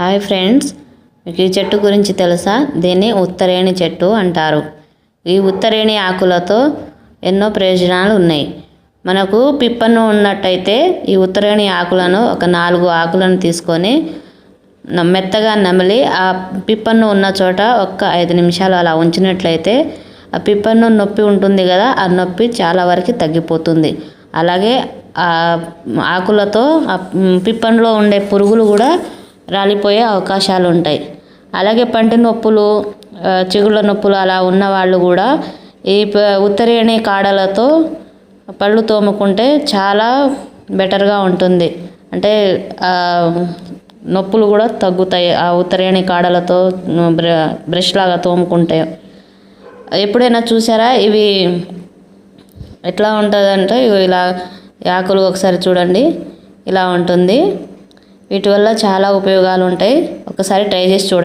Hi friends మీకు ఈ చెట్టు గురించి తెలుసా? దీన్ని ఉత్తరేణి చెట్టు అంటారు. ఈ ఉత్తరేణి ఆకులతో ఎన్నో ప్రయోజనాలు ఉన్నాయి. మనకు పిప్పను ఉన్నట్టయితే ఈ ఉత్తరేణి ఆకులను ఒక నాలుగు ఆకులను తీసుకొని మెత్తగా నమిలి ఆ పిప్పన్ను ఉన్న చోట ఒక్క ఐదు నిమిషాలు అలా ఉంచినట్లయితే ఆ పిప్పన్ను నొప్పి ఉంటుంది కదా ఆ నొప్పి చాలా వరకు తగ్గిపోతుంది. అలాగే ఆ ఆకులతో ఆ పిప్పన్లో ఉండే పురుగులు కూడా రాలిపోయే అవకాశాలు ఉంటాయి అలాగే పంటి నొప్పులు చిగుళ్ళ నొప్పులు అలా ఉన్న వాళ్ళు కూడా ఈ ప- ఉత్తరేణి కాడలతో పళ్ళు తోముకుంటే చాలా బెటర్గా ఉంటుంది. అంటే నొప్పులు కూడా తగ్గుతాయి ఆ ఉత్తరేణి కాడలతో బ్ర బ్రష్ లాగా తోముకుంటే. ఎప్పుడైనా చూసారా? ఇవి ఎట్లా ఉంటుందంటే ఇలా ఆకులు ఒకసారి చూడండి. ఇలా ఉంటుంది. వీటి వల్ల చాలా ఉపయోగాలు ఉంటాయి. ఒకసారి ట్రై చేసి చూడండి.